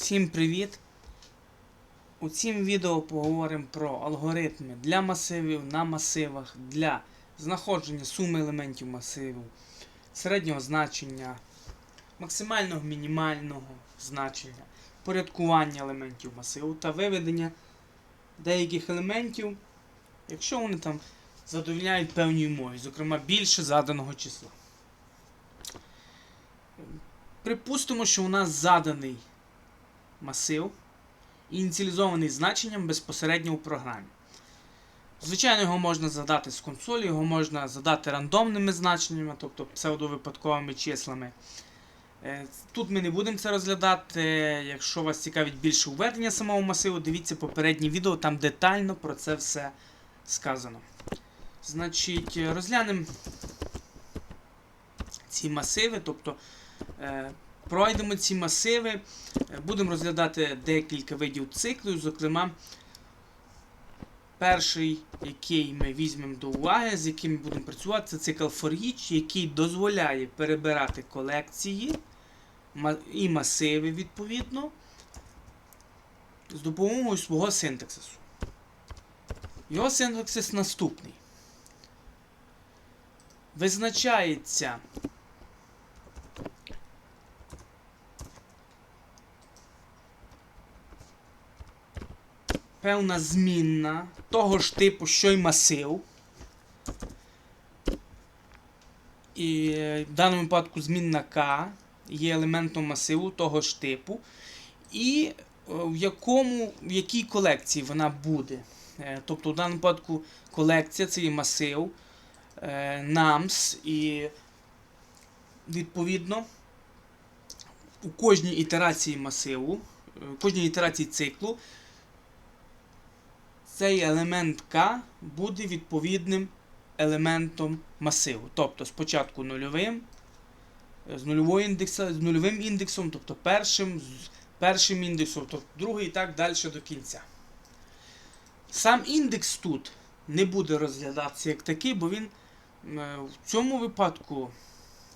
Всім привіт! У цім відео поговоримо про алгоритми для масивів на масивах, для знаходження суми елементів масиву, середнього значення, максимального мінімального значення, порядкування елементів масиву та виведення деяких елементів, якщо вони там задовольняють певній умові, зокрема більше заданого числа. Припустимо, що у нас заданий масив, ініціалізований значенням безпосередньо у програмі. Звичайно, його можна задати з консолі, його можна задати рандомними значеннями, тобто псевдовипадковими числами. Е, Тут ми не будемо це розглядати. Якщо вас цікавить більше введення самого масиву, дивіться попереднє відео, там детально про це все сказано. Значить, розглянемо ці масиви, тобто е, пройдемо ці масиви, будемо розглядати декілька видів циклів, зокрема, перший, який ми візьмемо до уваги, з яким ми будемо працювати, це цикл for який дозволяє перебирати колекції і масиви відповідно з допомогою свого синтаксису. Його синтаксис наступний. Визначається певна змінна того ж типу, що й масив. І е, в даному випадку змінна К є елементом масиву того ж типу. І е, в якому, в якій колекції вона буде. Е, Тобто в даному випадку колекція це є масив NAMS і відповідно у кожній ітерації масиву, у кожній ітерації циклу цей елемент К буде відповідним елементом масиву. Тобто спочатку нульовим, е, з, нульового індекса, з нульовим індексом, тобто першим, з першим індексом, тобто другий і так далі до кінця. Сам індекс тут не буде розглядатися як такий, бо він е, в цьому випадку,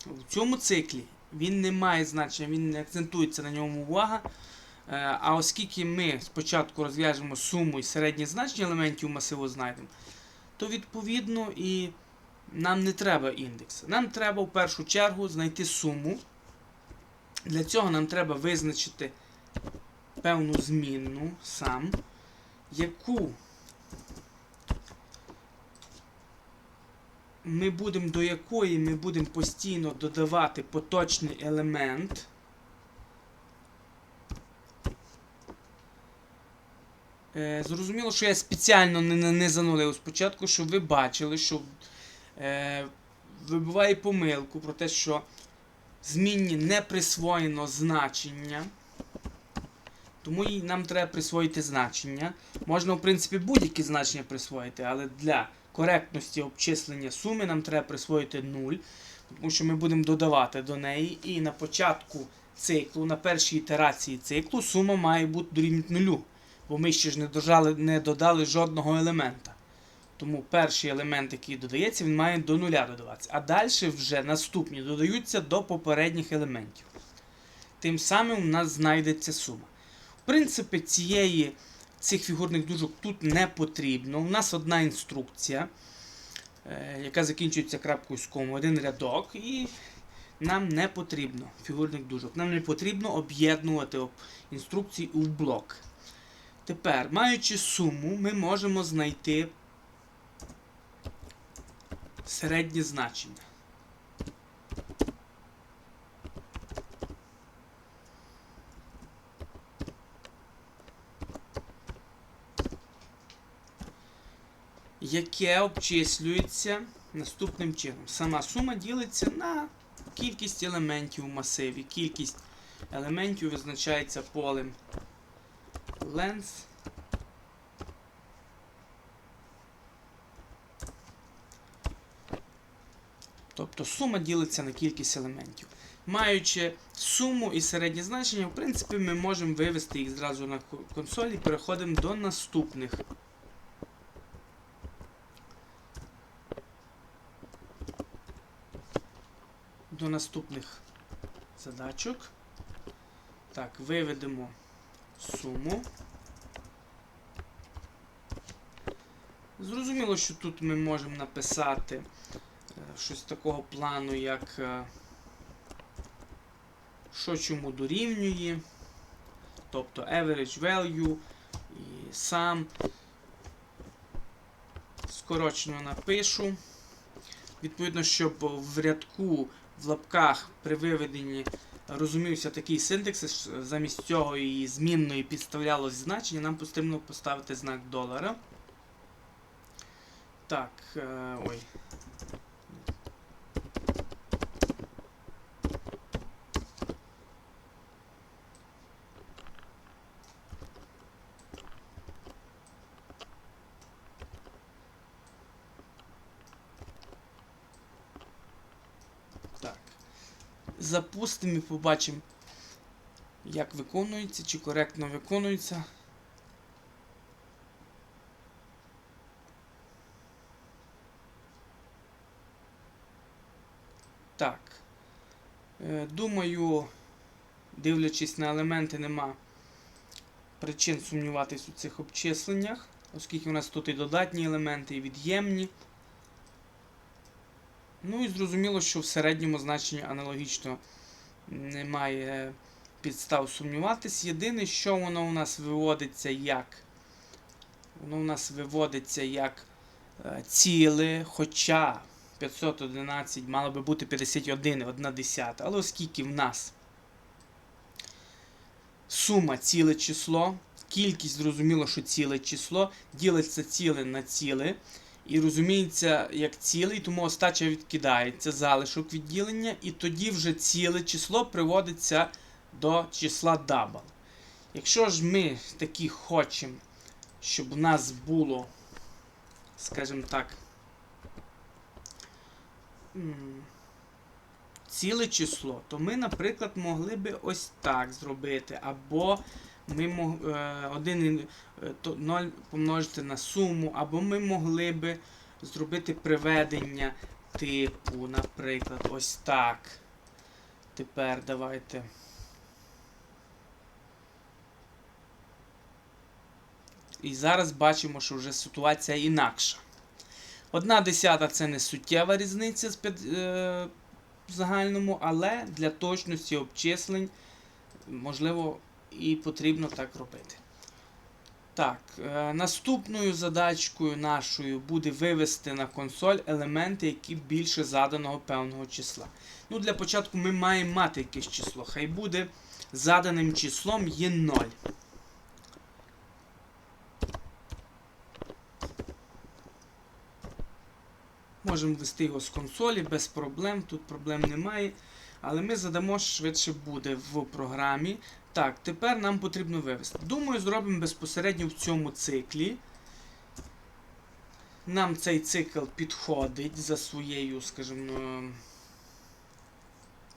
в цьому циклі, він не має значення, він не акцентується на ньому увага. Е, А оскільки ми спочатку розв'яжемо суму і середнє значення елементів масиву знайдемо, то відповідно і нам не треба індекс. Нам треба в першу чергу знайти суму. Для цього нам треба визначити певну змінну сам, яку ми будемо до якої ми будемо постійно додавати поточний елемент. Е, зрозуміло, що я спеціально не, не, занулив спочатку, щоб ви бачили, що е, вибиває помилку про те, що змінні не присвоєно значення. Тому і нам треба присвоїти значення. Можна, в принципі, будь-які значення присвоїти, але для коректності обчислення суми нам треба присвоїти 0, тому що ми будемо додавати до неї, і на початку циклу, на першій ітерації циклу, сума має бути дорівнювати нулю бо ми ще ж не додали, не додали жодного елемента. Тому перший елемент, який додається, він має до нуля додаватися. А далі вже наступні додаються до попередніх елементів. Тим самим у нас знайдеться сума. В принципі, цієї, цих фігурних дужок тут не потрібно. У нас одна інструкція, е, яка закінчується крапкою з кому, один рядок, і нам не потрібно фігурних дужок. Нам не потрібно об'єднувати інструкції у блок. Тепер, маючи суму, ми можемо знайти середнє значення. Яке обчислюється наступним чином. Сама сума ділиться на кількість елементів у масиві. Кількість елементів визначається полем length Тобто сума ділиться на кількість елементів. Маючи суму і середнє значення, в принципі, ми можемо вивести їх зразу на консоль і переходимо до наступних. До наступних задачок. Так, виведемо суму. Зрозуміло, що тут ми можемо написати е, щось такого плану, як е, що чому дорівнює, тобто average value і сам. Скорочено напишу. Відповідно, щоб в рядку в лапках при виведенні розумівся такий синтекс, замість цього і змінної підставлялось значення, нам потрібно поставити знак долара. Так, е, ой. Так. Запустимо і побачимо, як виконується, чи коректно виконується. Так. Е, Думаю, дивлячись на елементи, нема причин сумніватись у цих обчисленнях, оскільки у нас тут і додатні елементи, і від'ємні. Ну і зрозуміло, що в середньому значенні аналогічно немає підстав сумніватись. Єдине, що воно у нас виводиться як. Воно у нас виводиться як е, ціле, хоча 511 мало би бути 51, 1 десята. Але оскільки в нас сума ціле число, кількість зрозуміло, що ціле число, ділиться ціле на ціле. І розуміється як цілий, тому остача відкидається, залишок відділення, і тоді вже ціле число приводиться до числа дабл. Якщо ж ми такі хочемо, щоб у нас було, скажімо так, ціле число, то ми, наприклад, могли би ось так зробити. Або ми мог, е, один, е, то 0 помножити на суму, або ми могли би зробити приведення типу, наприклад, ось так. Тепер давайте. І зараз бачимо, що вже ситуація інакша. Одна десята це не суттєва різниця з п'ят- е, загальному, але для точності обчислень можливо і потрібно так робити. Так, е, наступною задачкою нашою буде вивести на консоль елементи, які більше заданого певного числа. Ну, Для початку ми маємо мати якесь число. Хай буде заданим числом є 0. Можемо ввести його з консолі без проблем, тут проблем немає. Але ми задамо що швидше буде в програмі. Так, тепер нам потрібно вивести. Думаю, зробимо безпосередньо в цьому циклі. Нам цей цикл підходить за своєю, скажімо,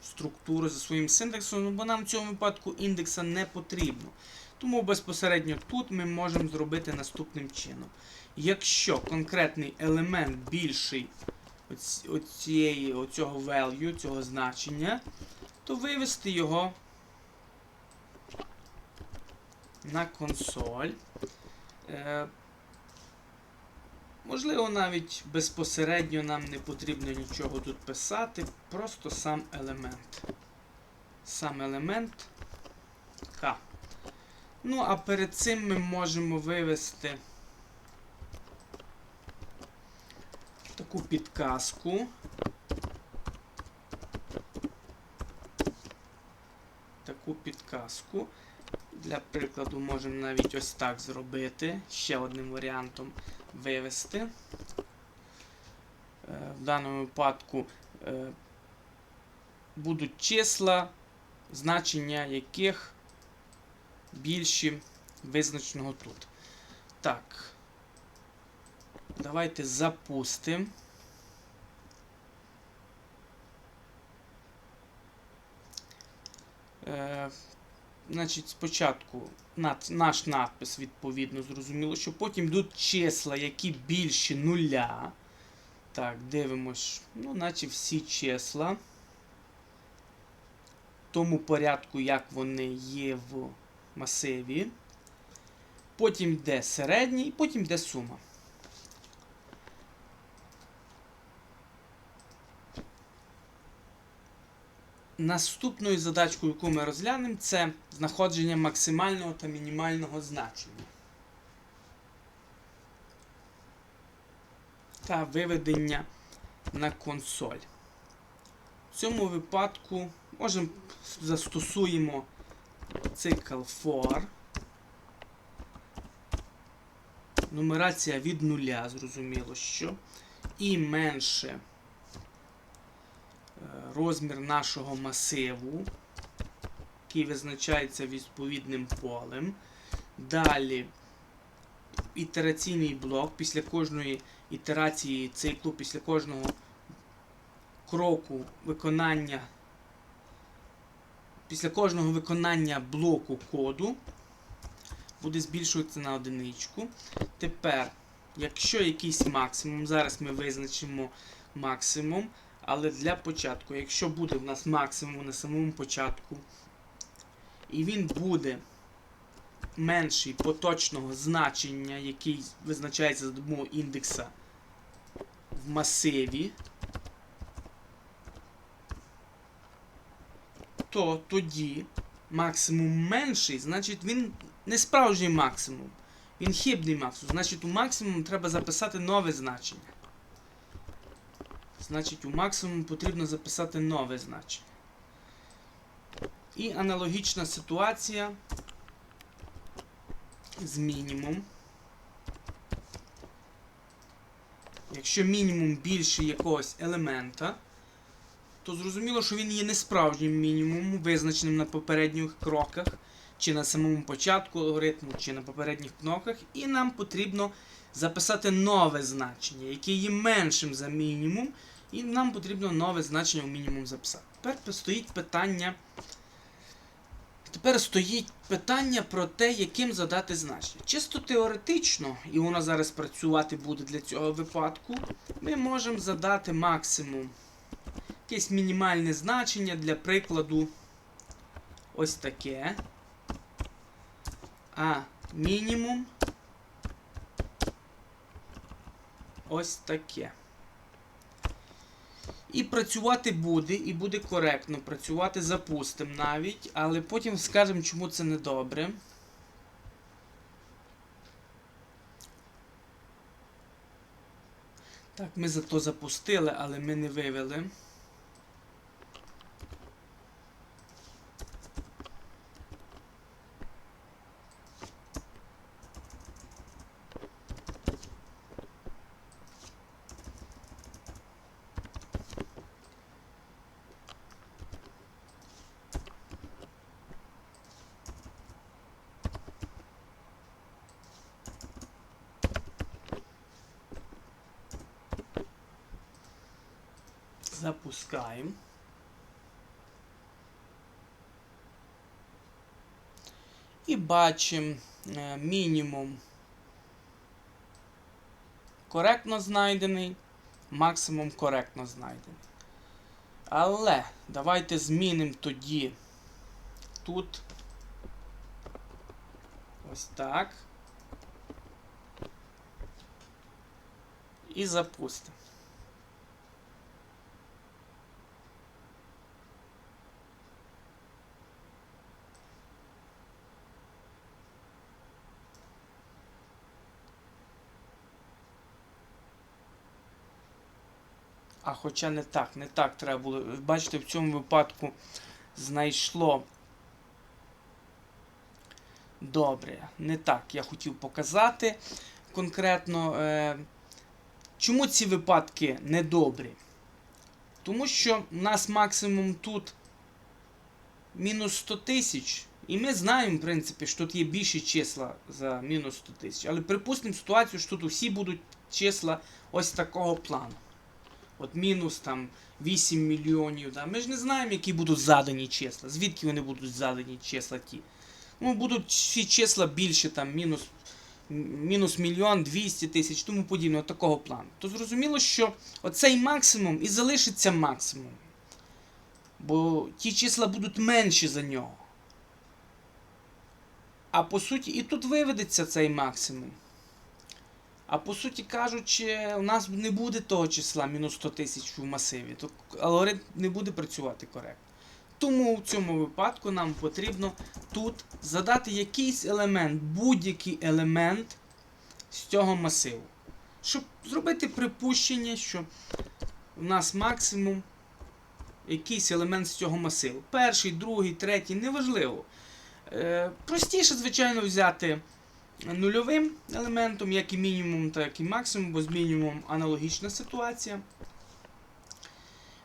структурою, за своїм синтексом, ну, бо нам в цьому випадку індекса не потрібно. Тому безпосередньо тут ми можемо зробити наступним чином. Якщо конкретний елемент більший оці- оцієї, оцього value, цього значення, то вивести його на консоль. Е, можливо, навіть безпосередньо нам не потрібно нічого тут писати, просто сам елемент. Сам елемент К. Ну, а перед цим ми можемо вивести таку підказку. Таку підказку. Для прикладу можемо навіть ось так зробити. Ще одним варіантом вивести. Е, В даному випадку е, будуть числа, значення яких більші визначеного тут. Так. Давайте запустимо. Значить, спочатку наш надпис, відповідно, зрозуміло, що потім йдуть числа, які більші нуля. Так, дивимось, ну, наче всі числа. В тому порядку, як вони є в масиві. Потім йде середній, потім йде сума. Наступною задачкою, яку ми розглянемо, це знаходження максимального та мінімального значення. Та виведення на консоль. В цьому випадку можемо застосуємо цикл for. Нумерація від нуля, зрозуміло, що. І менше розмір нашого масиву, який визначається відповідним полем. Далі ітераційний блок після кожної ітерації циклу, після кожного кроку виконання, після кожного виконання блоку коду буде збільшуватися на одиничку. Тепер, якщо якийсь максимум, зараз ми визначимо максимум, але для початку, якщо буде в нас максимум на самому початку, і він буде менший поточного значення, який визначається за допомогою індекса в масиві, то тоді максимум менший, значить він не справжній максимум. Він хибний максимум. Значить, у максимум треба записати нове значення. Значить, у максимум потрібно записати нове значення. І аналогічна ситуація з мінімум. Якщо мінімум більше якогось елемента, то зрозуміло, що він є несправжнім мінімумом, визначеним на попередніх кроках, чи на самому початку алгоритму, чи на попередніх кнопках, і нам потрібно записати нове значення, яке є меншим за мінімум, і нам потрібно нове значення у мінімум записати. Тепер стоїть питання. Тепер стоїть питання про те, яким задати значення. Чисто теоретично, і воно зараз працювати буде для цього випадку, ми можемо задати максимум якесь мінімальне значення для прикладу ось таке. А мінімум ось таке. І працювати буде, і буде коректно. Працювати запустимо навіть, але потім скажемо, чому це не добре. Так, ми зато запустили, але ми не вивели. Запускаємо. І бачимо е, мінімум коректно знайдений, максимум коректно знайдений. Але давайте змінимо тоді тут ось так. І запустимо. А хоча не так, не так треба було. Бачите, в цьому випадку знайшло. Добре, не так я хотів показати конкретно. Е, Чому ці випадки недобрі? Тому що у нас максимум тут мінус 100 тисяч. І ми знаємо, в принципі, що тут є більші числа за мінус 100 тисяч. Але припустимо ситуацію, що тут усі будуть числа ось такого плану. От мінус там 8 мільйонів. Да? Ми ж не знаємо, які будуть задані числа. Звідки вони будуть задані числа ті. Ну, будуть всі числа більше, там, мінус, мінус мільйон 200 тисяч, тому подібне, от такого плану. То зрозуміло, що оцей максимум і залишиться максимум. Бо ті числа будуть менші за нього. А по суті, і тут виведеться цей максимум. А по суті кажучи, у нас не буде того числа мінус 100 тисяч в масиві. То алгоритм не буде працювати коректно. Тому в цьому випадку нам потрібно тут задати якийсь елемент, будь-який елемент з цього масиву. Щоб зробити припущення, що у нас максимум якийсь елемент з цього масиву. Перший, другий, третій, неважливо. Е, простіше, звичайно, взяти нульовим елементом, як і мінімум, так і максимум, бо з мінімумом аналогічна ситуація.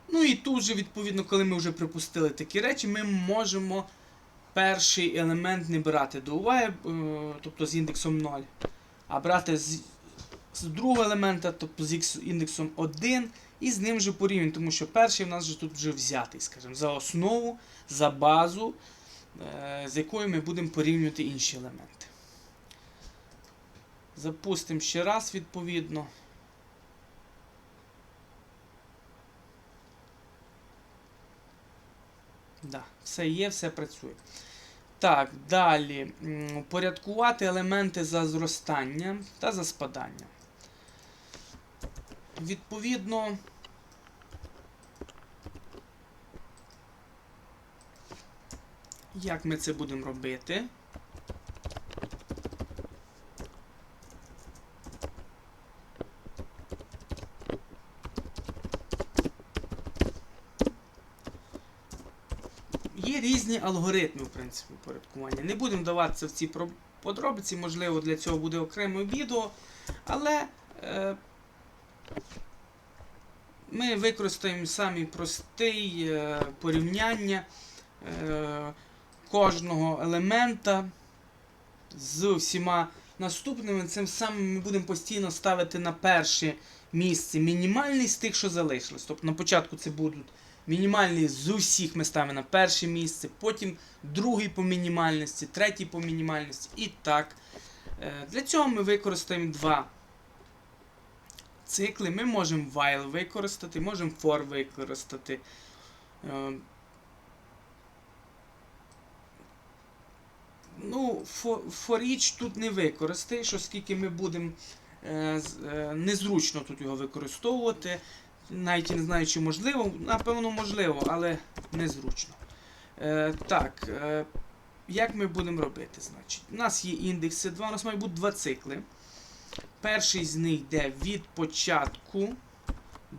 Ну і тут же, відповідно, коли ми вже припустили такі речі, ми можемо перший елемент не брати до уваги, е, тобто з індексом 0, а брати з, з другого елемента, тобто з індексом 1, і з ним вже порівняно, тому що перший в нас же тут вже взятий, скажімо, за основу, за базу, е, з якою ми будемо порівнювати інші елементи. Запустимо ще раз, відповідно. Да, все є, все працює. Так, далі. М, Упорядкувати елементи за зростання та за спадання. Відповідно. Як ми це будемо робити? Є різні алгоритми, в принципі, упорядкування. Не будемо даватися в ці подробиці, можливо, для цього буде окреме відео. Але е, ми використаємо самий простий е, порівняння е, кожного елемента з всіма наступними. Цим самим ми будемо постійно ставити на перше місце мінімальний з тих, що залишилось. Тобто на початку це будуть мінімальний з усіх ми ставимо на перше місце, потім другий по мінімальності, третій по мінімальності і так. Е, Для цього ми використаємо два цикли. Ми можемо while використати, можемо for використати. Е, Ну, for, each тут не використаєш, оскільки ми будемо е, незручно тут його використовувати. Навіть і не знаю, чи можливо. Напевно, можливо, але незручно. Е, так, е, як ми будемо робити? Значить, У нас є індекси 2, у нас має бути два цикли. Перший з них йде від початку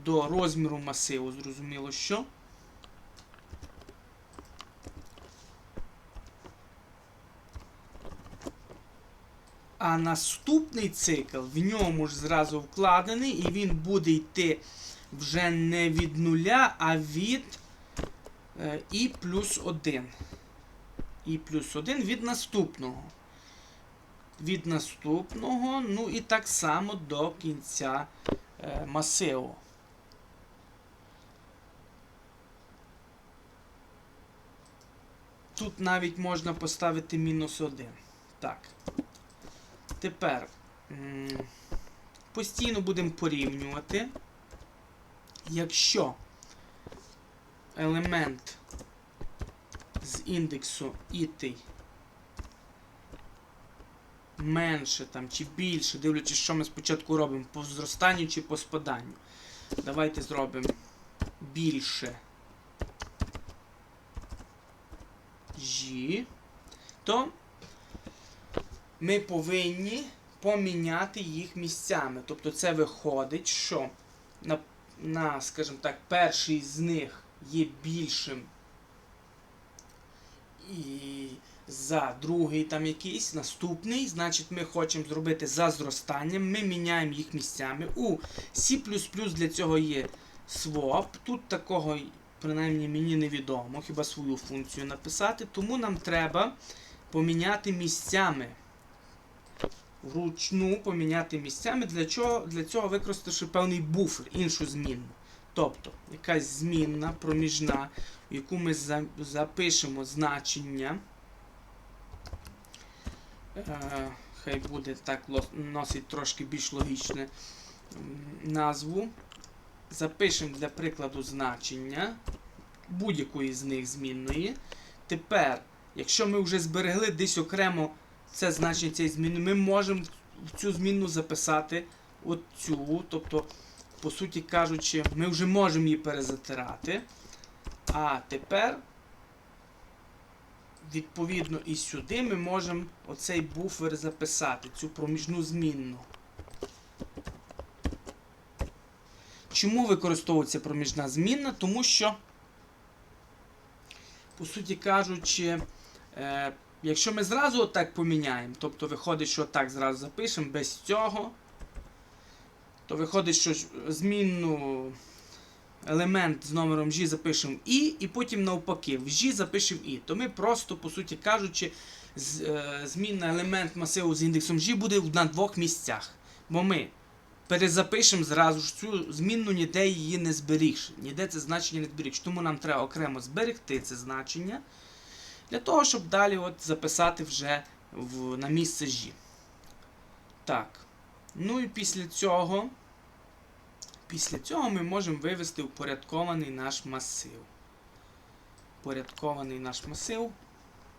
до розміру масиву, зрозуміло, що. А наступний цикл в ньому ж зразу вкладений, і він буде йти вже не від нуля, а від е, і плюс 1. І плюс 1 від наступного. Від наступного, ну і так само до кінця е, масиву. Тут навіть можна поставити мінус 1. Так. Тепер постійно будемо порівнювати. Якщо елемент з індексу ітий менше там, чи більше, дивлячись, що ми спочатку робимо, по зростанню чи по спаданню. Давайте зробимо більше G, то ми повинні поміняти їх місцями. Тобто це виходить, що на, скажімо так, перший з них є більшим і за другий там якийсь наступний, значить ми хочемо зробити за зростанням, ми міняємо їх місцями. У C для цього є swap. Тут такого, принаймні, мені невідомо, хіба свою функцію написати, тому нам треба поміняти місцями. Вручну поміняти місцями, для чого? Для цього використавши певний буфер, іншу змінну. Тобто, якась змінна проміжна, в яку ми за- запишемо значення. Е, хай буде так, носить трошки більш логічне назву. Запишемо для прикладу значення будь-якої з них змінної. Тепер, якщо ми вже зберегли десь окремо це значення цієї зміни, ми можемо в цю зміну записати оцю. Тобто, по суті кажучи, ми вже можемо її перезатирати. А тепер, відповідно, і сюди ми можемо оцей буфер записати, цю проміжну змінну. Чому використовується проміжна змінна? Тому що, по суті кажучи, е, якщо ми зразу отак поміняємо, тобто виходить, що так зразу запишемо без цього, то виходить, що змінну елемент з номером G запишемо І, і потім навпаки, в G запишемо І. То ми просто, по суті кажучи, е, змінна елемент масиву з індексом G буде на двох місцях. Бо ми перезапишемо зразу ж цю змінну, ніде її не зберігши. Ніде це значення не зберігши. Тому нам треба окремо зберегти це значення для того, щоб далі от записати вже в, на місце G. Так. Ну і після цього. Після цього ми можемо вивести упорядкований наш масив. Упорядкований наш масив.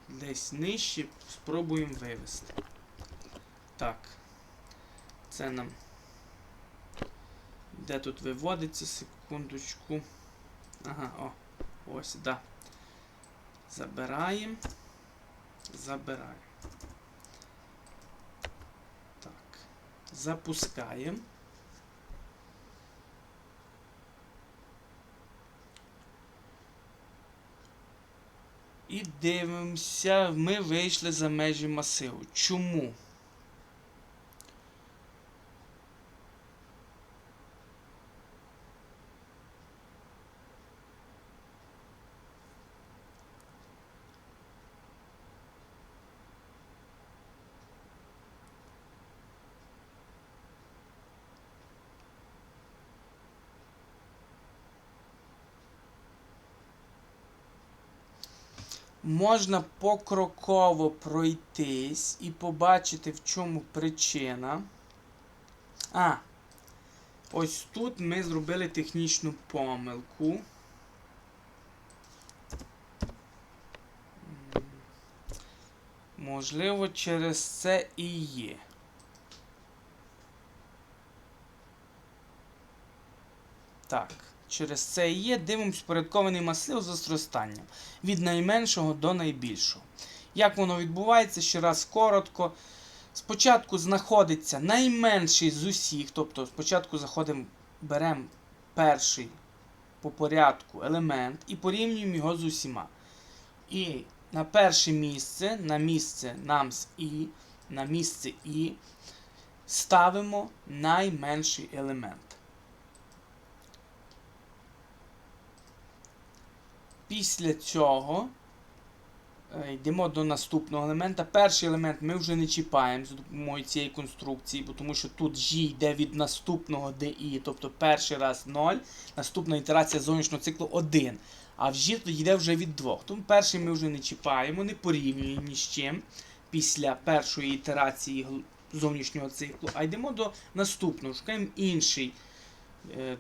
Десь нижче спробуємо вивести. Так. Це нам. Де тут виводиться? Секундочку. Ага, о. Ось, да. Забираємо. Забираємо. Так. Запускаємо. І дивимося, ми вийшли за межі масиву. Чому? Можна покроково пройтись і побачити, в чому причина. А, ось тут ми зробили технічну помилку. Можливо, через це і є. Так, через це і є. Дивимось впорядкований масив за зростанням від найменшого до найбільшого. Як воно відбувається, ще раз коротко. Спочатку знаходиться найменший з усіх, тобто спочатку заходимо, беремо перший по порядку елемент і порівнюємо його з усіма. І на перше місце, на місце нам з І, на місце І ставимо найменший елемент. Після цього е, йдемо до наступного елемента. Перший елемент ми вже не чіпаємо за допомогою цієї конструкції, бо тому що тут G йде від наступного DI, тобто перший раз 0, наступна ітерація зовнішнього циклу 1. А в G тоді йде вже від 2. Тому перший ми вже не чіпаємо, не порівнюємо ні з чим після першої ітерації зовнішнього циклу, а йдемо до наступного, шукаємо інший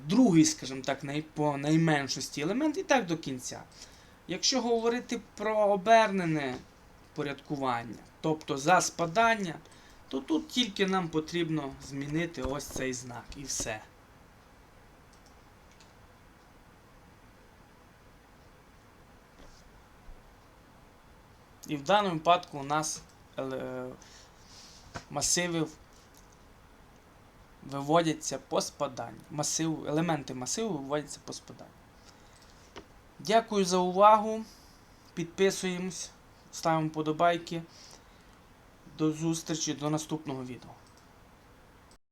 другий, скажімо так, най, по найменшості елемент і так до кінця. Якщо говорити про обернене порядкування, тобто за спадання, то тут тільки нам потрібно змінити ось цей знак і все. І в даному випадку у нас е, масиви виводяться по спаданню. Масив, елементи масиву виводяться по спаданню. Дякую за увагу. Підписуємось, ставимо подобайки. До зустрічі до наступного відео.